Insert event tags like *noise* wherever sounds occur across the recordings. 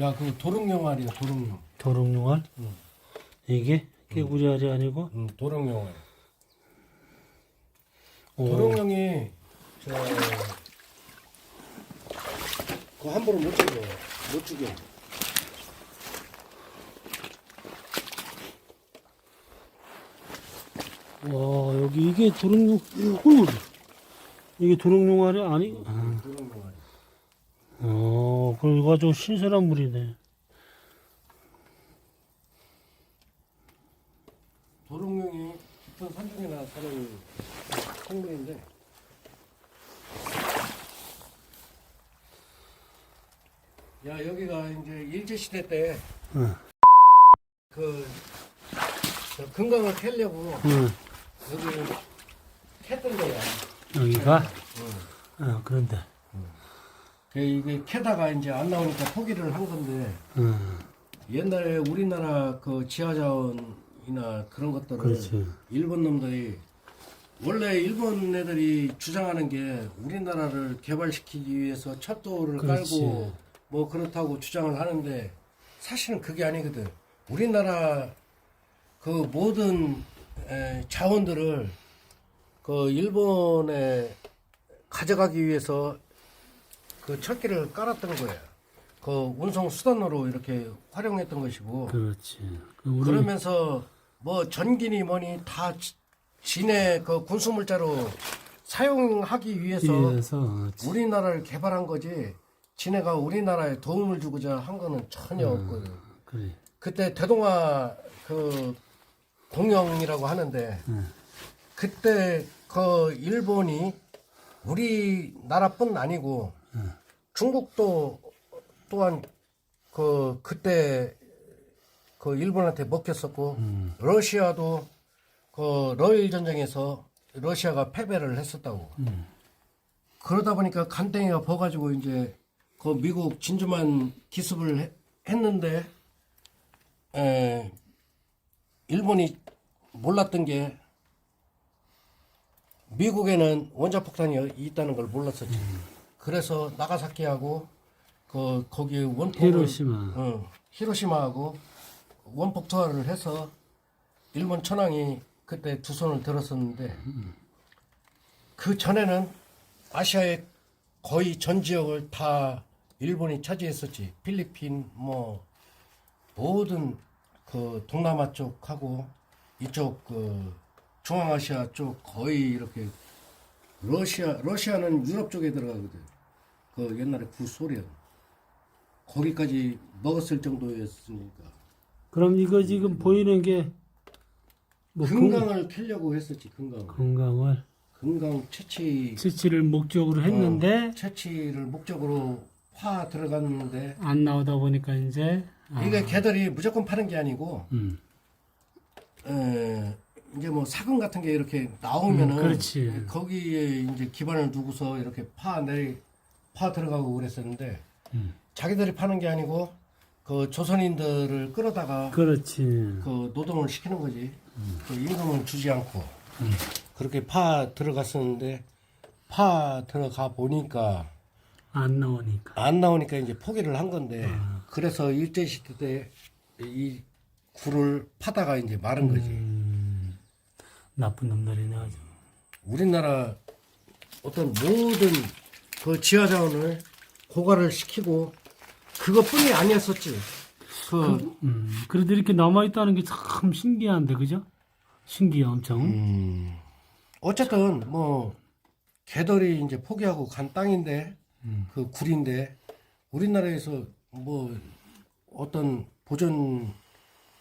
야, 그 도롱뇽알이야, 도롱뇽. 도롱뇽알? 응. 이게 개구리알이 아니고 응, 도롱뇽알. 오. 도롱뇽이 저, 그 함부로 못 죽여, 못 죽여. 와 여기 이게 도롱뇽 오 이게 도롱뇽알이 아니? 아. 도롱뇽알. 어 그럼 이거 아주 신선한 물이네. 도롱뇽이 깊은 산중에나 사는 생물인데 야 여기가 이제 일제 시대 때 응. 그, 저 금강을 캐려고 응. 여기 캤던 거야. 여기가 응. 어 그런데 그 이게 캐다가 이제 안 나오니까 포기를 한 건데 응. 옛날에 우리나라 그 지하자원이나 그런 것들을 그렇지. 일본 놈들이 원래 일본 애들이 주장하는 게 우리나라를 개발시키기 위해서 첩도를 그렇지. 깔고 뭐 그렇다고 주장을 하는데 사실은 그게 아니거든. 우리나라 그 모든 에, 자원들을 그 일본에 가져가기 위해서 그 철길을 깔았던 거야. 그 운송 수단으로 이렇게 활용했던 것이고 그렇지. 그 우리 그러면서 뭐 전기니 뭐니 다 지- 진해 그 군수물자로 사용하기 위해서 위에서 어, 우리나라를 개발한 거지 진해가 우리나라에 도움을 주고자 한 거는 전혀 없거든. 그래. 그때 대동아 그 공영이라고 하는데 응. 그때 그 일본이 우리나라뿐 아니고 중국도 또한 그 그때 그 일본한테 먹혔었고 러시아도 그 러일 전쟁에서 러시아가 패배를 했었다고. 그러다 보니까 간땡이가 버가지고 이제 그 미국 진주만 기습을 해- 했는데 에, 일본이 몰랐던 게 미국에는 원자폭탄이 있다는 걸 몰랐었지. 그래서 나가사키하고 그 거기 원폭을 히로시마. 어, 히로시마하고 원폭 투하를 해서 일본 천황이 그때 두 손을 들었었는데 그 전에는 아시아의 거의 전 지역을 다 일본이 차지했었지. 필리핀 뭐 모든 그 동남아 쪽하고 이쪽 그 중앙아시아 쪽 거의 이렇게 러시아 러시아는 유럽 쪽에 들어가거든. 그 옛날에 구소련. 거기까지 먹었을 정도였으니까. 그럼 이거 지금 보이는 게뭐 금강을 캐려고 했었지 금강 건강을? 금강 채취. 치치를 목적으로 했는데 채취를 목적으로 파 들어갔는데 안 나오다 보니까 이제 아, 이게 개들이 무조건 파는 게 아니고 음. 에, 이제 뭐 사금 같은 게 이렇게 나오면은 음, 그렇지. 거기에 이제 기반을 두고서 이렇게 파 내 파 들어가고 그랬었는데 음. 자기들이 파는 게 아니고 그 조선인들을 끌어다가 그렇지. 그 노동을 시키는 거지. 그 임금을 주지 않고 음. 그렇게 파 들어갔었는데 파 들어가 보니까 안 나오니까. 안 나오니까 이제 포기를 한 건데 아. 그래서 일제 시대 때 이 굴을 파다가 이제 마른 거지. 음, 나쁜 놈들이네 아주. 우리나라 어떤 모든 그 지하 자원을 고갈을 시키고 그것뿐이 아니었었지. 그 음, 그래도 이렇게 남아 있다는 게 참 신기한데 그죠? 신기해 엄청. 음, 어쨌든 뭐 개들이 이제 포기하고 간 땅인데 그 굴인데 우리나라에서 뭐 어떤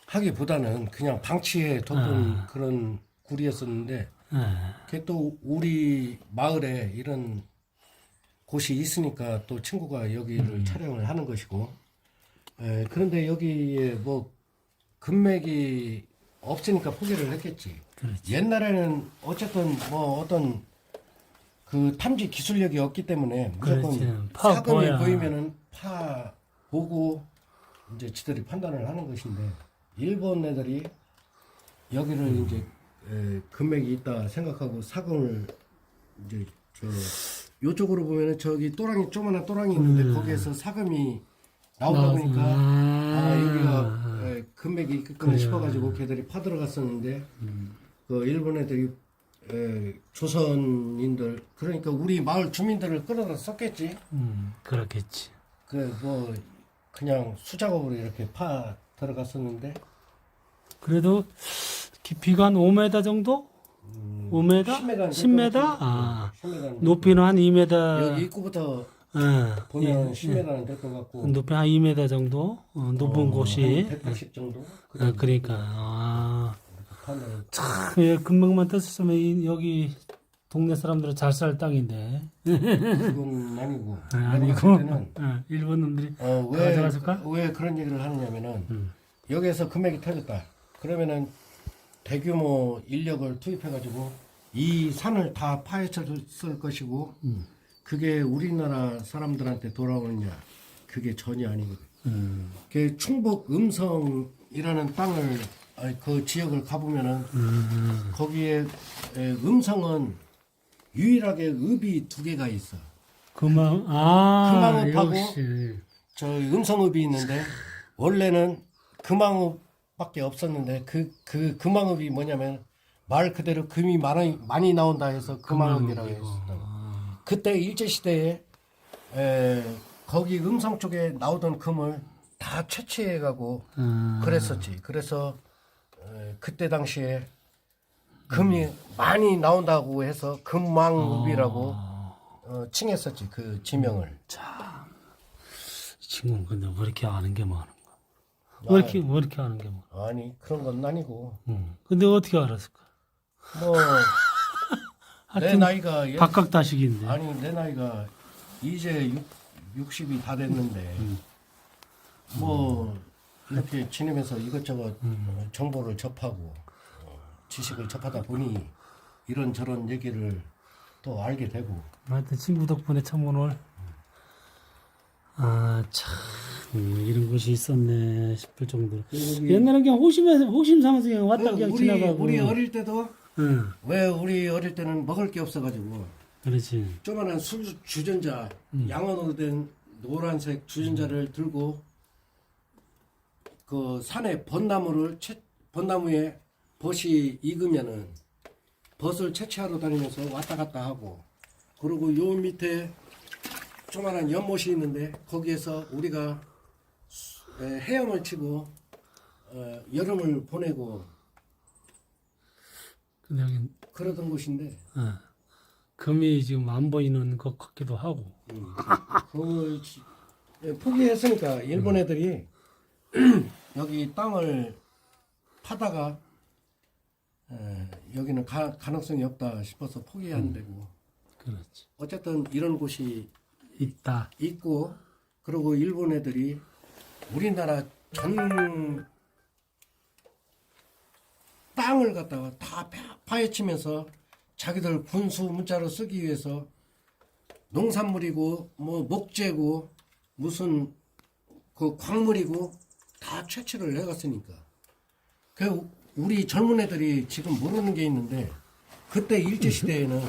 보존하기보다는 그냥 방치해 뒀던 그런 굴이었었는데 예. 그게 또 우리 마을에 이런 곳이 있으니까 또 친구가 여기를 촬영을 하는 것이고 에, 그런데 여기에 뭐 금맥이 없으니까 포기를 했겠지. 그렇지. 옛날에는 어쨌든 뭐 어떤 그 탐지 기술력이 없기 때문에 무조건 사금이 보야. 보이면은 파 보고 이제 지들이 판단을 하는 것인데 일본 애들이 여기를 음. 이제 에, 금맥이 있다 생각하고 사금을 이제 저 요쪽으로 보면은 저기 또랑이 조그만한 또랑이 있는데 음. 거기에서 사금이 나오다 보니까 아. 아, 여기가 예, 금맥이 있겠구나 그래요. 음. 싶어가지고 걔들이 파들어갔었는데 그 일본 애들이 에, 조선인들 그러니까 우리 마을 주민들을 끌어다 썼겠지. 음, 그렇겠지. 그 뭐 그냥 수작업으로 이렇게 파 들어갔었는데 그래도 깊이가 한 5m 정도? 5m? 10m? 10m? 아, 10m 높이는 한 2m. 여기 입구부터 예, 보면 예, 10m는 될 것 같고 높이 한 2m 정도? 어, 높은 곳이. 180 정도. 아, 그러니까. 아, 참, 예, 금방만 떴으면 이- 여기 동네 사람들은 잘 살 땅인데. 그건 아니고 *laughs* 아, 아니고. 때는 예, 일본 놈들이. 어, 왜, 가져갔을까? 왜 그런 얘기를 하느냐면은 음. 여기에서 금액이 터졌다. 그러면은 대규모 인력을 투입해가지고 이 산을 다 파헤쳤을 것이고 음. 그게 우리나라 사람들한테 돌아오느냐 그게 전혀 아니거든. 음, 그 충북 음성이라는 땅을 아니, 그 지역을 가보면은 음, 거기에 에, 음성은 유일하게 읍이 두 개가 있어. 금방, 아, 금방읍하고 역시. 저 음성읍이 있는데 원래는 금왕읍 밖에 없었는데 그 그 금왕읍이 뭐냐면 말 그대로 금이 많이 많이 나온다 해서 금왕읍이라고. 했었던. 아, 그때 일제 시대에 에, 거기 음성 쪽에 나오던 금을 다 채취해 가고 아, 그랬었지. 그래서 에, 그때 당시에 금이 많이 나온다고 해서 금왕읍이라고 아, 어, 칭했었지 그 지명을. 참. 이 친구는 근데 왜 이렇게 아는 게 많은가? 왜 이렇게, 왜 이렇게 아는 게 많아? 아니 그런 건 아니고 응. 근데 어떻게 알았을까? 뭐 *laughs* 내 하여튼 나이가 예- 각각다식인데. 아니 내 나이가 이제 6, 60이 다 됐는데 뭐 이렇게 지내면서 이것저것 어, 정보를 접하고 어, 지식을 접하다 보니 이런 저런 얘기를 또 알게 되고 하여튼 친구 덕분에 참 오늘 아 참 이런 곳이 있었네 싶을 정도로. 여기- 옛날엔 그냥 호심에서 호심 삼아서 그냥 왔다 그 그냥 우리 지나가고. 우리 어릴 때도 응. 왜 우리 어릴 때는 먹을 게 없어가지고 그렇지. 조그만한 술 주전자 양원으로 된 노란색 주전자를 들고 그 산에 벚나무를 채, 벚나무에 벗이 익으면은 벗을 채취하러 다니면서 왔다 갔다 하고 그리고 요 밑에 조그만한 연못이 있는데 거기에서 우리가 헤엄을 치고 어, 여름을 보내고 근데 여기 그러던 곳인데 어, 금이 지금 안 보이는 것 같기도 하고. 그 지- 예, 포기했으니까 일본 애들이 *clears throat* 여기 땅을 파다가 에, 여기는 가, 가능성이 없다 싶어서 포기한 데고. 그렇지. 어쨌든 이런 곳이 있다. 있고 그리고 일본 애들이 우리나라 전 땅을 갖다가 다 파- 파헤치면서 자기들 군수 문자로 쓰기 위해서 농산물이고 뭐 목재고 무슨 그 광물이고 다 채취를 해갔으니까. 그 우리 젊은 애들이 지금 모르는 게 있는데 그때 일제 시대에는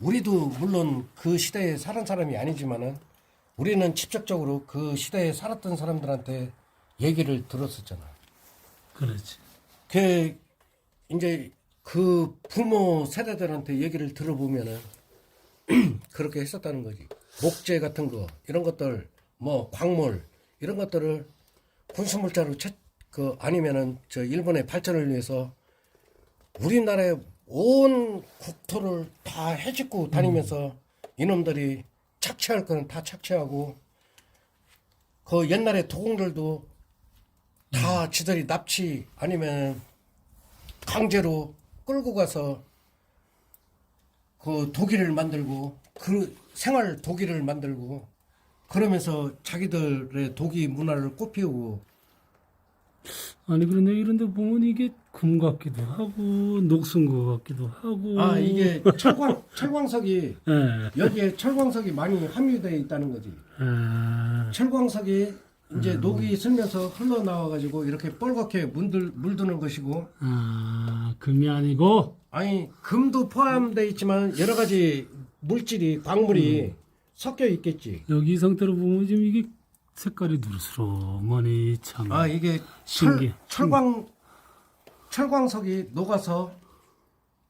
우리도 물론 그 시대에 살은 사람이 아니지만은 우리는 직접적으로 그 시대에 살았던 사람들한테 얘기를 들었었잖아. 그렇지 그 이제 그 부모 세대들한테 얘기를 들어보면은 *clears throat* 그렇게 했었다는 거지. 목재 같은 거 이런 것들 뭐 광물 이런 것들을 군수물자로 채, 그 아니면은 저 일본의 발전을 위해서 우리나라의 온 국토를 다 해집고 다니면서 이놈들이 착취할 거는 다 착취하고 그 옛날에 도공들도 다 지들이 납치 아니면 강제로 끌고 가서 그 독일을 만들고 그 생활 독일을 만들고 그러면서 자기들의 독일 문화를 꽃피우고 아니 그런데 이런 데 보면 이게 금 같기도 하고 녹슨 거 같기도 하고 아 이게 철광 *laughs* 철광석이 예. 여기에 철광석이 많이 함유되어 있다는 거지. 아, 철광석이 이제 녹이 슬면서 흘러나와 가지고 이렇게 뻘겋게 물들 물드는 것이고 아 금이 아니고 아니 금도 포함되어 있지만 여러 가지 물질이 광물이 섞여 있겠지. 여기 이 상태로 보면 지금 이게 색깔이 누르스러머니 참 아 이게 신기해. 철, 철광 철광석이 녹아서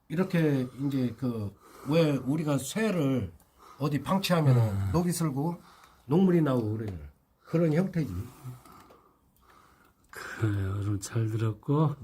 이렇게 이제 그 왜 우리가 쇠를 어디 방치하면은 음. 녹이 슬고 녹물이 나오고 그래요. 그런 형태지. 그래요. 좀잘 들었고